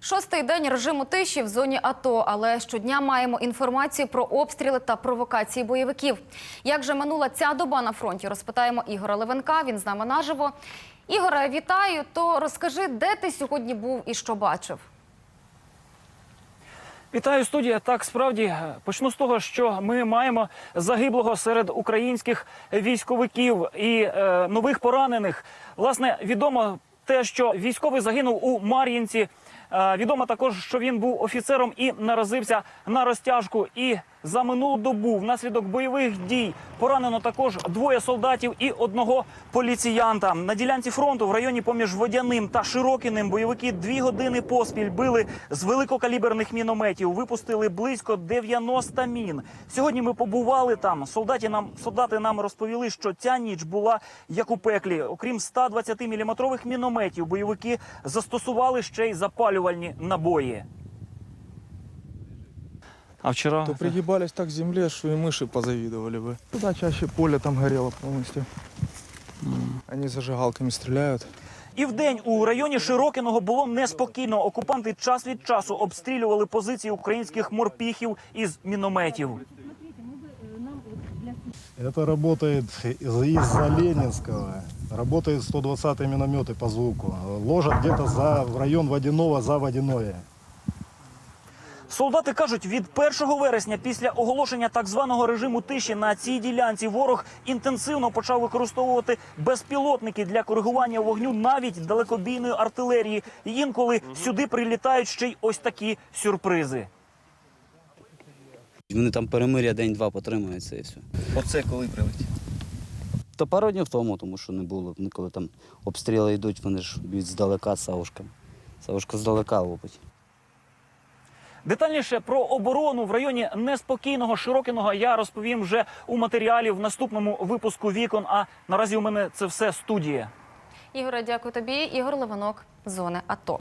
Шостий день режиму тиші в зоні АТО, але щодня маємо інформацію про обстріли та провокації бойовиків. Як же минула ця доба на фронті? Розпитаємо Ігора Левенка. Він з нами наживо. Ігоре, вітаю. То розкажи, де ти сьогодні був і що бачив? Вітаю студія. Так справді почну з того, що ми маємо загиблого серед українських військовиків і е, нових поранених. Власне, відомо те, що військовий загинув у Мар'їнці. Е, відомо також, що він був офіцером і наразився на розтяжку. І за минулу добу внаслідок бойових дій поранено також двоє солдатів і одного поліціянта. На ділянці фронту в районі поміж Водяним та Широкіним бойовики дві години поспіль били з великокаліберних мінометів. Випустили близько 90 мін. Сьогодні ми побували там. Солдаті нам солдати нам розповіли, що ця ніч була як у пеклі. Окрім 120 міліметрових мінометів, бойовики застосували ще й запалювальні набої. А вчора То пригибались так к земле, что и мыши позавидовали бы. Туда чаще поле там горело полностью. Они зажигалками стреляют. І вдень у районі Широкиного було неспокійно. Окупанти час від часу обстрілювали позиції українських морпіхів із мінометів. Это работает из- из-за Ленинского. Работают 120 минометы по звуку. Ложат где-то за в район Водяного за Водяное. Солдати кажуть, від 1 вересня, після оголошення так званого режиму тиші на цій ділянці, ворог інтенсивно почав використовувати безпілотники для коригування вогню навіть далекобійної артилерії. І інколи сюди прилітають ще й ось такі сюрпризи. Вони там перемиря день-два потримаються і все. Оце коли прилетів? Та пару днів тому, тому що не було. Вони коли там обстріли йдуть, вони ж б'ють здалека савушками. Савушка здалека лупить. Детальніше про оборону в районі неспокійного Широкиного я розповім вже у матеріалі в наступному випуску вікон. А наразі у мене це все студія. Ігоре, дякую тобі. Ігор Левинок, зони АТО.